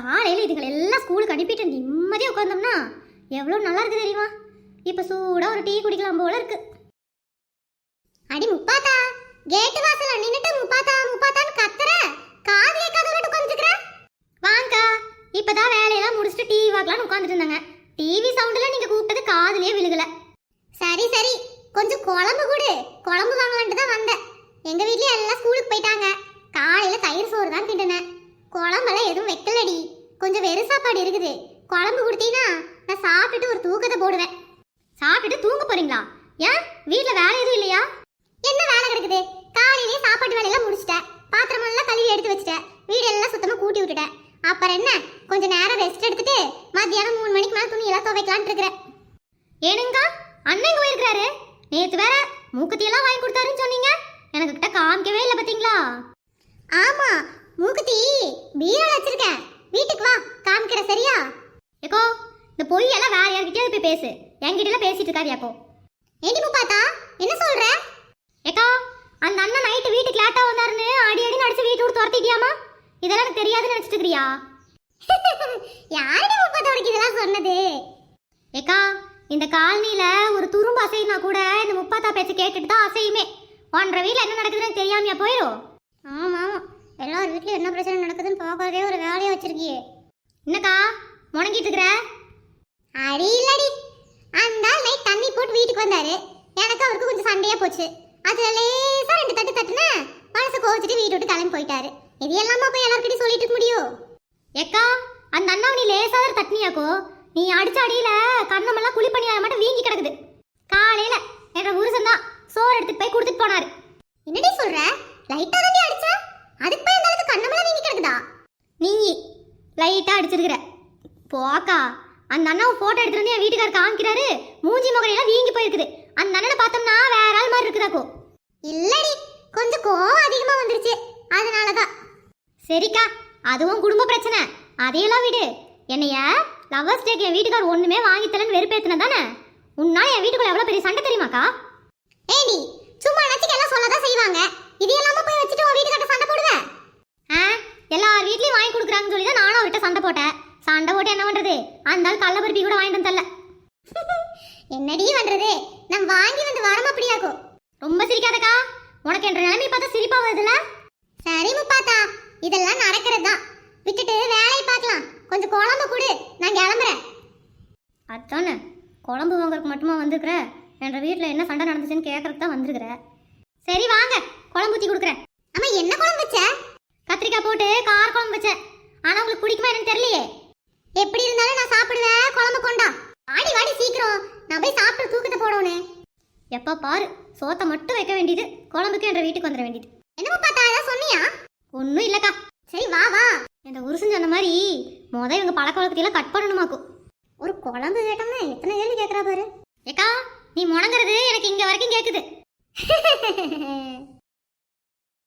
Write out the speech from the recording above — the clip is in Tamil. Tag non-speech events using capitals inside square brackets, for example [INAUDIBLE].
காலையில் இதுங்களை எல்லாம் ஸ்கூலுக்கு அனுப்பிட்டு நிம்மதியாக உட்காந்தோம்னா எவ்வளோ நல்லா இருக்கு தெரியுமா? இப்போ சூடாக ஒரு டீ குடிக்கலாம் போல இருக்கு. அடி முப்பாத்தா கேட்டு வாசல்ல நின்னுட்டு முப்பாத்தா முப்பாத்தான்னு கத்துற. காது கேட்காத உட்காந்துக்கிற வாங்கக்கா இப்பதான் வேலையெல்லாம் முடிச்சுட்டு டிவி பார்க்கலாம்னு உட்காந்துட்டு இருந்தாங்க. டிவி சவுண்டில் நீங்க கூப்பிட்டது காதுலயே விழுகல. சரி சரி கொஞ்சம் குழம்பு கொடு. குழம்பு வாங்கலான்ட்டு தான் வந்தேன். எங்க வீட்லயே எல்லாம் ஸ்கூலுக்கு போயிட்டாங்க. காலையில தயிர் சோறு தான் திண்டுனேன் குழம்பெல்லாம் எதுவும் வைக்கலடி. கொஞ்சம் வெறு சாப்பாடு இருக்குது. குழம்பு கொடுத்தீங்கன்னா நான் சாப்பிட்டுட்டு ஒரு தூக்கத்தை போடுவேன். சாப்பிட்டுட்டு தூங்க போறீங்களா? ஏன்? வீட்டில் வேலை எதுவும் இல்லையா? என்ன வேலை கிடக்குது? காலையிலேயே சாப்பாட்டு வேலையெல்லாம் முடிச்சிட்டேன் பாத்திரம் எல்லாம் கழுவி எடுத்து வச்சிட்டேன் வீடு எல்லாம் சுத்தமா கூட்டி விட்டுட்டேன் அப்புறம் என்ன? கொஞ்ச நேரம் ரெஸ்ட் எடுத்துட்டு மத்தியானம் மூணு மணிக்கு மேலே துணி எல்லாம் துவைக்கலான் இருக்கிறேன். ஏனுங்கா அண்ணன் போயிருக்கிறாரு. நேத்து வேற மூக்குத்தியெல்லாம் வாங்கி கொடுத்தாருன்னு சொன்னீங்க. எனக்கு கிட்ட காமிக்கவே இல்லை பாத்தீங்களா? ஆமா மூக்குத்தி பீரோல வச்சிருக்கேன் வீட்டுக்கு வா காமிக்கிற சரியா ஏக்கோ இந்த பொய் எல்லாம் வேற யார்கிட்டயாவது போய் பேசு. என்கிட்ட எல்லாம் பேசிட்டு இருக்காதியாக்கோ ஏண்டி முப்பாத்தா என்ன சொல்ற? ஏக்கா அந்த அண்ணன் நைட்டு வீட்டுக்கு லேட்டா வந்தாருன்னு அடி அடி நடிச்சு வீட்டு விட்டு துரத்திட்டியாமா? இதெல்லாம் எனக்கு தெரியாதுன்னு நினைச்சிட்டு இருக்கிறியா [LAUGHS] யாருடைய முப்பத்தா உனக்கு இதெல்லாம் சொன்னது? ஏக்கா இந்த காலனில ஒரு துரும்பு அசைனா கூட இந்த முப்பாத்தா பேச்சு கேட்டுட்டு தான் அசையுமே. ஒன்றரை வீட்டில் என்ன நடக்குதுன்னு தெரியாமையா போயிடும் ஆமா ஆமா. எல்லார் வீட்லயும் என்ன பிரச்சனை நடக்குதுன்னு பார்க்கறதே ஒரு வேலையா வச்சிருக்கியே. என்னக்கா முணங்கிட்டு இருக்கிற? அடி இல்லடி அந்த நைட் தண்ணி போட்டு வீட்டுக்கு வந்தாரு. எனக்கு அவருக்கு கொஞ்சம் சண்டையா போச்சு. அதுல லேசா ரெண்டு தட்டு தட்டுனா மனசு கோவிச்சிட்டு வீட்டு விட்டு கிளம்பி போயிட்டாரு. இது எல்லாமா போய் எல்லார்கிட்டயும் சொல்லிட்டு இருக்க முடியும்? ஏக்கா அந்த அண்ணாவை நீ லேசா தான் தட்டினியாக்கோ. நீ அடிச்ச அடியில கண்ணமெல்லாம் குழி பண்ணியால மட்டும் வீங்கி கிடக்குது. காலையில என்ற உருசன் தான் சோறு எடுத்துட்டு போய் கொடுத்துட்டு போனாரு. என்னடி சொல்ற? லைட்டா தான் அடிச்ச? அதுக்கு போய் அந்த அளவுக்கு கண்ணமெல்லாம் வீங்கி கிடக்குதா? நீ லைட்டா அடிச்சிருக்கிற. போக்கா. அந்த அண்ணாவை போட்டோ எடுத்துட்டு வந்து என் வீட்டுக்காரர் காமிக்கிறாரு. மூஞ்சி முகரையெல்லாம் வீங்கி போயிருக்குது. அந்த அண்ணனை பார்த்தோம்னா வேற ஆள் மாதிரி இருக்குதாக்கோ. இல்லடி கொஞ்சம் கோவம் அதிகமா வந்துருச்சு. அதனாலதான். சரிக்கா அதுவும் குடும்ப பிரச்சனை. அதையெல்லாம் விடு. என்னைய லவர்ஸ் டேக்கு என் வீட்டுக்கார் ஒண்ணுமே வாங்கித்தலன்னு தரேன்னு வெறுப்பேத்தின தானே உன்னால என் வீட்டுக்குள்ள எவ்வளவு பெரிய சண்டை தெரியுமாக்கா? ஏடி சும்மா நச்சுக்கு எல்லாம் சொல்லதான் செய்வாங்க. இது எல்லாம போய் வச்சுட்டு உன் வீட்டுக்கார சண்டை போடுவேன் ஆ எல்லார் வீட்லயும் வாங்கி கொடுக்குறாங்கன்னு சொல்லி தான் நானும் அவர்கிட்ட சண்டை போட்டேன். சண்டை போட்டு என்ன பண்றது? அந்த ஆள் கள்ள பருப்பி கூட வாங்கிட்டு தரல. என்னடி பண்றது? நான் வாங்கி வந்து வரம் அப்படியாக்கும். ரொம்ப சிரிக்காதக்கா. உனக்கு என்ற நிலைமை பார்த்தா சிரிப்பா வருதுல சரி முப்பாத்தா இதெல்லாம் நடக்கிறது தான் விட்டுட்டு வேலையை பார்க்கலாம். கொஞ்சம் குழம்பு கொடு. நான் கிளம்புறேன். அதானே குழம்பு வாங்குறதுக்கு மட்டுமா வந்திருக்கிற? என்ற வீட்டில் என்ன சண்டை நடந்துச்சுன்னு கேட்கறதுக்கு தான் வந்திருக்கிற. சரி வாங்க குழம்பு ஊற்றி கொடுக்குறேன். அம்மா என்ன குழம்பு வச்ச? கத்திரிக்காய் போட்டு கார குழம்பு வச்சேன் ஆனால் உங்களுக்கு பிடிக்குமா என்னன்னு தெரியலையே. எப்படி இருந்தாலும் நான் சாப்பிடுவேன். குழம்பு கொண்டா. வாடி வாடி சீக்கிரம். நான் போய் சாப்பிட்டு தூக்கத்தை போடணும் எப்போ பாரு சோத்தை மட்டும் வைக்க வேண்டியது குழம்புக்கு என்ற வீட்டுக்கு வந்துட வேண்டியது. என்னமோ பார்த்தா ஏதாவது சொன்னியா? ஒன்றும் இல்லைக்கா. சரி வா வா. இந்த உருசன் சொன்ன மாதிரி மொதல் இவங்க பழக்க வழக்கத்தையெல்லாம் கட் பண்ணணுமாக்கும் ஒரு குழம்பு கேட்டோம்னா எத்தனை கேள்வி கேட்குறா பாரு. ஏக்கா நீ முணங்குறது எனக்கு இங்கே வரைக்கும் கேட்குது [LAUGHS]